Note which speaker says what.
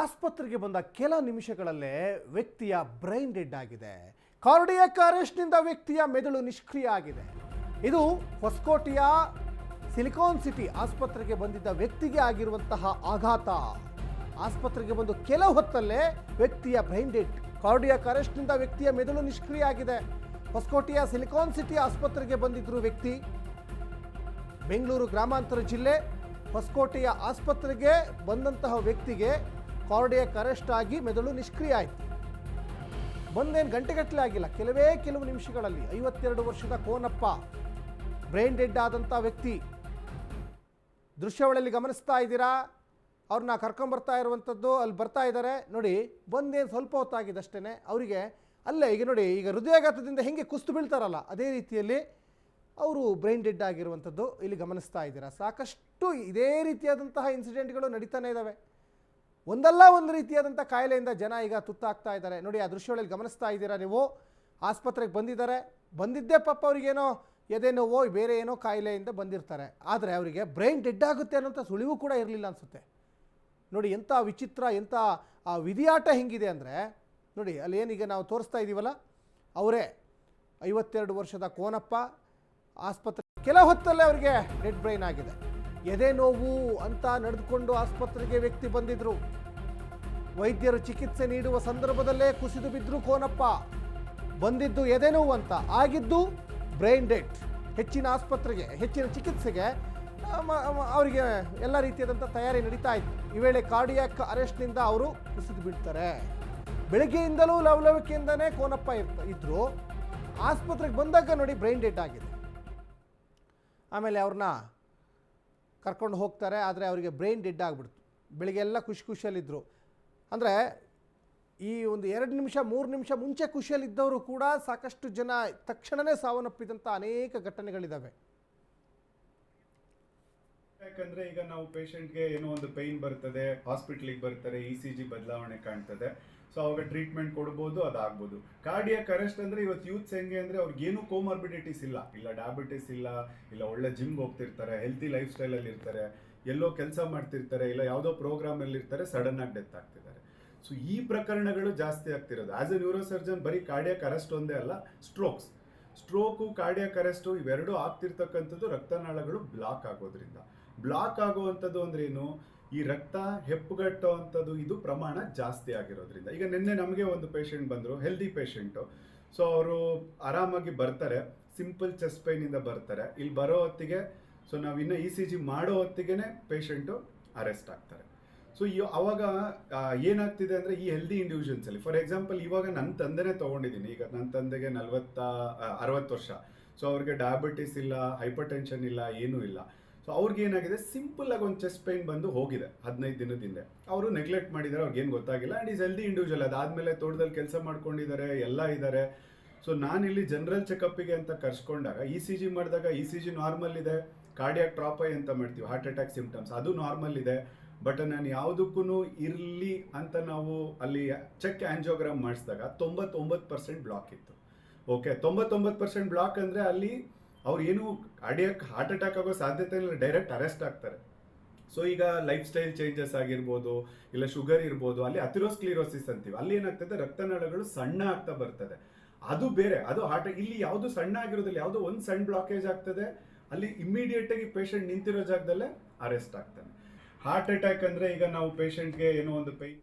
Speaker 1: ಆಸ್ಪತ್ರೆಗೆ ಬಂದ ಕೆಲ ನಿಮಿಷಗಳಲ್ಲೇ ವ್ಯಕ್ತಿಯ ಬ್ರೈನ್ ಡೆಡ್ ಆಗಿದೆ. ಕಾರ್ಡಿಯ ಅರೆಸ್ಟ್ನಿಂದ ವ್ಯಕ್ತಿಯ ಮೆದುಳು ನಿಷ್ಕ್ರಿಯ ಆಗಿದೆ. ಇದು ಹೊಸಕೋಟೆಯ ಸಿಲಿಕಾನ್ ಸಿಟಿ ಆಸ್ಪತ್ರೆಗೆ ಬಂದಿದ್ದ ವ್ಯಕ್ತಿಗೆ ಆಗಿರುವಂತಹ ಆಘಾತ. ಆಸ್ಪತ್ರೆಗೆ ಬಂದು ಕೆಲ ಹೊತ್ತಲ್ಲೇ ವ್ಯಕ್ತಿಯ ಬ್ರೈನ್ ಡೆಡ್ ಕಾರ್ಡಿಯ ಅರೆಸ್ಟ್ನಿಂದ ವ್ಯಕ್ತಿಯ ಮೆದುಳು ನಿಷ್ಕ್ರಿಯ ಆಗಿದೆ. ಹೊಸಕೋಟೆಯ ಸಿಲಿಕಾನ್ ಸಿಟಿ ಆಸ್ಪತ್ರೆಗೆ ಬಂದಿದ್ರು ವ್ಯಕ್ತಿ. ಬೆಂಗಳೂರು ಗ್ರಾಮಾಂತರ ಜಿಲ್ಲೆ ಹೊಸಕೋಟೆಯ ಆಸ್ಪತ್ರೆಗೆ ಬಂದಂತಹ ವ್ಯಕ್ತಿಗೆ ಕಾರ್ಡಿಯಕ್ ಅರೆಸ್ಟ್ ಆಗಿ ಮೆದುಳು ನಿಷ್ಕ್ರಿಯ ಆಯಿತು. ಬಂದೇನು ಗಂಟೆಗಟ್ಟಲೆ ಆಗಿಲ್ಲ. ಕೆಲವೇ ಕೆಲವು ನಿಮಿಷಗಳಲ್ಲಿ ಐವತ್ತೆರಡು ವರ್ಷದ ಕೋನಪ್ಪ, ಬ್ರೈನ್ ಡೆಡ್ ಆದಂಥ ವ್ಯಕ್ತಿ. ದೃಶ್ಯಾವಳಿಯಲ್ಲಿ ಗಮನಿಸ್ತಾ ಇದ್ದೀರಾ? ಅವ್ರನ್ನ ಕರ್ಕೊಂಬರ್ತಾ ಇರುವಂಥದ್ದು ಅಲ್ಲಿ ಬರ್ತಾ ಇದ್ದಾರೆ ನೋಡಿ, ಬಂದೇನು ಸ್ವಲ್ಪ ಹೊತ್ತಾಗಿದೆ ಅಷ್ಟೇ ಅವರಿಗೆ ಅಲ್ಲೇ ಈಗ ನೋಡಿ, ಈಗ ಹೃದಯಾಘಾತದಿಂದ ಹೆಂಗೆ ಕುಸ್ತು ಬೀಳ್ತಾರಲ್ಲ, ಅದೇ ರೀತಿಯಲ್ಲಿ ಅವರು ಬ್ರೈನ್ ಡೆಡ್ ಆಗಿರುವಂಥದ್ದು ಇಲ್ಲಿ ಗಮನಿಸ್ತಾ ಇದ್ದೀರಾ. ಸಾಕಷ್ಟು ಇದೇ ರೀತಿಯಾದಂತಹ ಇನ್ಸಿಡೆಂಟ್ಗಳು ನಡೀತಾನೆ ಇದ್ದಾವೆ ಒಂದಲ್ಲ ಒಂದು ರೀತಿಯಾದಂಥ ಕಾಯಿಲೆಯಿಂದ ಜನ ಈಗ ತುತ್ತಾಗ್ತಾ ಇದ್ದಾರೆ. ನೋಡಿ, ಆ ದೃಶ್ಯಗಳಲ್ಲಿ ಗಮನಿಸ್ತಾ ಇದ್ದೀರಾ ನೀವು? ಆಸ್ಪತ್ರೆಗೆ ಬಂದಿದ್ದಾರೆ. ಬಂದಿದ್ದೇ ಪಾಪ ಅವರಿಗೇನೋ ನೋವು, ಬೇರೆ ಏನೋ ಕಾಯಿಲೆಯಿಂದ ಬಂದಿರ್ತಾರೆ. ಆದರೆ ಅವರಿಗೆ ಬ್ರೈನ್ ಡೆಡ್ ಆಗುತ್ತೆ ಅನ್ನೋಂಥ ಸುಳಿವು ಕೂಡ ಇರಲಿಲ್ಲ ಅನಿಸುತ್ತೆ. ನೋಡಿ, ಎಂಥ ವಿಚಿತ್ರ, ಎಂಥ, ಆ ವಿಧಿಯಾಟ ಹೆಂಗಿದೆ ಅಂದರೆ, ನೋಡಿ, ಅಲ್ಲಿ ಏನೀಗ ನಾವು ತೋರಿಸ್ತಾ ಇದ್ದೀವಲ್ಲ ಅವರೇ ಐವತ್ತೆರಡು ವರ್ಷದ ಕೋನಪ್ಪ ಆಸ್ಪತ್ರೆ, ಕೆಲ ಹೊತ್ತಲ್ಲೇ ಅವರಿಗೆ ಡೆಡ್ ಬ್ರೈನ್ ಆಗಿದೆ. ಎದೆ ನೋವು ಅಂತ ನಡೆದುಕೊಂಡು ಆಸ್ಪತ್ರೆಗೆ ವ್ಯಕ್ತಿ ಬಂದಿದ್ರು. ವೈದ್ಯರು ಚಿಕಿತ್ಸೆ ನೀಡುವ ಸಂದರ್ಭದಲ್ಲೇ ಕುಸಿದು ಬಿದ್ದರು ಕೋನಪ್ಪ. ಬಂದಿದ್ದು ಎದೆ ನೋವು ಅಂತ. ಆಗಿದ್ದು ಬ್ರೈನ್ ಡೆಡ್. ಹೆಚ್ಚಿನ ಆಸ್ಪತ್ರೆಗೆ, ಹೆಚ್ಚಿನ ಚಿಕಿತ್ಸೆಗೆ ಅವರಿಗೆ ಎಲ್ಲ ರೀತಿಯಾದಂಥ ತಯಾರಿ ನಡೀತಾ ಇತ್ತು. ಈ ವೇಳೆ ಕಾರ್ಡಿಯಾಕ್ ಅರೆಸ್ಟ್ನಿಂದ ಅವರು ಕುಸಿದು ಬಿಡ್ತಾರೆ. ಬೆಳಗ್ಗೆಯಿಂದಲೂ ಲವಲವಿಕೆಯಿಂದನೇ ಕೋನಪ್ಪ ಇರ್ತ, ಇದ್ರು. ಆಸ್ಪತ್ರೆಗೆ ಬಂದಾಗ ನೋಡಿ ಬ್ರೈನ್ ಡೆಡ್ ಆಗಿದೆ. ಆಮೇಲೆ ಅವ್ರನ್ನ ಕರ್ಕೊಂಡು ಹೋಗ್ತಾರೆ, ಆದರೆ ಅವರಿಗೆ ಬ್ರೈನ್ ಡೆಡ್ ಆಗಿಬಿಡ್ತು. ಬೆಳಿಗ್ಗೆ ಎಲ್ಲ ಖುಷಿ ಖುಷಿಯಲ್ಲಿದ್ದರು ಅಂದರೆ ಈ ಒಂದು ಎರಡು ನಿಮಿಷ, ಮೂರು ನಿಮಿಷ ಮುಂಚೆ ಖುಷಿಯಲ್ಲಿದ್ದವರು ಕೂಡ ಸಾಕಷ್ಟು ಜನ ತಕ್ಷಣವೇ ಸಾವನ್ನಪ್ಪಿದಂಥ ಅನೇಕ ಘಟನೆಗಳಿದ್ದಾವೆ
Speaker 2: ಯಾಕಂದ್ರೆ ಈಗ ನಾವು ಪೇಷಂಟ್ಗೆ ಏನೋ ಒಂದು ಪೈನ್ ಬರ್ತದೆ ಹಾಸ್ಪಿಟ್ಲಿಗೆ ಬರ್ತಾರೆ ಇ ಸಿ ಜಿ ಬದಲಾವಣೆ ಕಾಣ್ತದೆ. ಸೊ ಅವಾಗ ಟ್ರೀಟ್ಮೆಂಟ್ ಕೊಡ್ಬೋದು, ಅದಾಗ್ಬೋದು. ಕಾರ್ಡಿಯಾಕ್ ಅರೆಸ್ಟ್ ಅಂದ್ರೆ ಇವತ್ತು ಯೂತ್ಸ್ ಹೆಂಗೆ ಅಂದ್ರೆ ಅವ್ರಿಗೆ ಏನು ಕೋಮಾರ್ಬಿಡಿಟೀಸ್ ಇಲ್ಲ. ಇಲ್ಲ ಡಯಾಬಿಟಿಸ್ ಇಲ್ಲ ಇಲ್ಲ ಒಳ್ಳೆ ಜಿಮ್ಗೆ ಹೋಗ್ತಿರ್ತಾರೆ ಹೆಲ್ತಿ ಲೈಫ್ ಸ್ಟೈಲ್ ಅಲ್ಲಿ ಇರ್ತಾರೆ, ಎಲ್ಲೋ ಕೆಲಸ ಮಾಡ್ತಿರ್ತಾರೆ, ಇಲ್ಲ ಯಾವುದೋ ಪ್ರೋಗ್ರಾಮ್ ಅಲ್ಲಿ ಇರ್ತಾರೆ ಸಡನ್ ಆಗಿ ಡೆತ್ ಆಗ್ತಿದ್ದಾರೆ. ಸೊ ಈ ಪ್ರಕರಣಗಳು ಜಾಸ್ತಿ ಆಗ್ತಿರೋದು. ಆಸ್ ಎ ನ್ಯೂರೋ ಸರ್ಜನ್ ಬರೀ ಕಾರ್ಡಿಯಾಕ್ ಅರೆಸ್ಟ್ ಒಂದೇ ಅಲ್ಲ ಸ್ಟ್ರೋಕ್ಸ್ ಸ್ಟ್ರೋಕು ಕಾರ್ಡಿಯಾಕ್ ಅರೆಸ್ಟು ಇವೆರಡೂ ಆಗ್ತಿರ್ತಕ್ಕಂಥದ್ದು ರಕ್ತನಾಳಗಳು ಬ್ಲಾಕ್ ಆಗೋದ್ರಿಂದ. ಬ್ಲಾಕ್ ಆಗುವಂಥದ್ದು ಅಂದ್ರೇನು ಈ ರಕ್ತ ಹೆಪ್ಪುಗಟ್ಟುವಂಥದ್ದು, ಇದು ಪ್ರಮಾಣ ಜಾಸ್ತಿ ಆಗಿರೋದ್ರಿಂದ. ಈಗ ನಿನ್ನೆ ನಮಗೆ ಒಂದು ಪೇಷಂಟ್ ಬಂದರು ಹೆಲ್ದಿ ಪೇಷಂಟು ಸೊ ಅವರು ಆರಾಮಾಗಿ ಬರ್ತಾರೆ ಸಿಂಪಲ್ ಚೆಸ್ಟ್ ಪೈನಿಂದ ಬರ್ತಾರೆ. ಇಲ್ಲಿ ಬರೋ ಹೊತ್ತಿಗೆ ಸೊ ನಾವು ಇನ್ನು ಇ ಸಿ ಜಿ ಮಾಡೋ ಹೊತ್ತಿಗೆ ಪೇಷಂಟು ಅರೆಸ್ಟ್ ಆಗ್ತಾರೆ. ಸೊ ಈ ಅವಾಗ ಏನಾಗ್ತಿದೆ ಅಂದರೆ ಈ ಹೆಲ್ದಿ ಇಂಡಿವಿಜುವಲ್ಸಲ್ಲಿ ಫಾರ್ ಎಕ್ಸಾಂಪಲ್ ಇವಾಗ ನನ್ನ ತಂದೆನೇ ತೊಗೊಂಡಿದ್ದೀನಿ. ಈಗ ನನ್ನ ತಂದೆಗೆ ನಲ್ವತ್ತ ಅರವತ್ತು ವರ್ಷ. ಸೊ ಅವ್ರಿಗೆ ಡಯಾಬಿಟಿಸ್ ಇಲ್ಲ ಹೈಪರ್ ಟೆನ್ಷನ್ ಇಲ್ಲ, ಏನೂ ಇಲ್ಲ. ಸೊ ಅವ್ರಿಗೆ ಏನಾಗಿದೆ? ಸಿಂಪಲ್ ಆಗಿ ಒಂದು ಚೆಸ್ಟ್ ಪೈನ್ ಬಂದು ಹೋಗಿದೆ ಹದಿನೈದು ದಿನದ ಹಿಂದೆ. ಅವರು ನೆಗ್ಲೆಕ್ಟ್ ಮಾಡಿದ್ದಾರೆ ಅವ್ರಿಗೇನು ಗೊತ್ತಾಗಿಲ್ಲ. ಆ್ಯಂಡ್ ಈಸ್ ಹೆಲ್ದಿ ಇಂಡಿವಿಜುವಲ್ ಅದಾದಮೇಲೆ ತೋಟದಲ್ಲಿ ಕೆಲಸ ಮಾಡ್ಕೊಂಡಿದ್ದಾರೆ ಎಲ್ಲ ಇದ್ದಾರೆ ಸೊ ನಾನಿಲ್ಲಿ ಜನರಲ್ ಚೆಕಪ್ಪಿಗೆ ಅಂತ ಕರ್ಸ್ಕೊಂಡಾಗ ಇ ಸಿ ಜಿ ಮಾಡಿದಾಗ ಇ ಸಿ ಜಿ ನಾರ್ಮಲ್ ಇದೆ ಕಾರ್ಡಿಯಾಕ್ ಟ್ರಾಪೈ ಅಂತ ಮಾಡ್ತೀವಿ ಹಾರ್ಟ್ ಅಟ್ಯಾಕ್ ಸಿಂಪ್ಟಮ್ಸ್ ಅದು ನಾರ್ಮಲ್ ಇದೆ. ಬಟ್ ನಾನು ಯಾವುದಕ್ಕೂ ಇರಲಿ ಅಂತ ನಾವು ಅಲ್ಲಿ ಚೆಕ್ ಆ್ಯಂಜಿಯೋಗ್ರಾಮ್ ಮಾಡಿಸಿದಾಗ ತೊಂಬತ್ತೊಂಬತ್ತು ಪರ್ಸೆಂಟ್ ಬ್ಲಾಕ್ ಇತ್ತು. ಓಕೆ ತೊಂಬತ್ತೊಂಬತ್ತು ಪರ್ಸೆಂಟ್ ಬ್ಲಾಕ್ ಅಂದರೆ ಅಲ್ಲಿ ಅವ್ರು ಏನು ಕಾರ್ಡಿಯಾಕ್ ಹಾರ್ಟ್ ಅಟ್ಯಾಕ್ ಆಗೋ ಸಾಧ್ಯತೆ ಇಲ್ಲ ಡೈರೆಕ್ಟ್ ಅರೆಸ್ಟ್ ಆಗ್ತಾರೆ. ಸೊ ಈಗ ಲೈಫ್ ಸ್ಟೈಲ್ ಚೇಂಜಸ್ ಆಗಿರ್ಬೋದು, ಇಲ್ಲ ಶುಗರ್ ಇರ್ಬೋದು, ಅಲ್ಲಿ ಅಥಿರೋಸ್ಕ್ಲಿರೋಸಿಸ್ ಅಂತೀವಿ. ಅಲ್ಲಿ ಏನಾಗ್ತದೆ, ರಕ್ತನಾಳಗಳು ಸಣ್ಣ ಆಗ್ತಾ ಬರ್ತದೆ. ಅದು ಬೇರೆ, ಅದು ಹಾರ್ಟ್ ಇಲ್ಲಿ ಯಾವುದು ಸಣ್ಣ ಆಗಿರೋದಿಲ್ಲ, ಯಾವುದೋ ಒಂದು ಸಣ್ಣ ಬ್ಲಾಕೇಜ್ ಆಗ್ತದೆ. ಅಲ್ಲಿ ಇಮಿಡಿಯೇಟ್ ಆಗಿ ಪೇಷಂಟ್ ನಿಂತಿರೋ ಜಾಗದಲ್ಲೇ ಅರೆಸ್ಟ್ ಆಗ್ತಾನೆ. ಹಾರ್ಟ್ ಅಟ್ಯಾಕ್ ಅಂದ್ರೆ ಈಗ ನಾವು ಪೇಷಂಟ್ಗೆ ಏನೋ ಒಂದು ಪೈನ್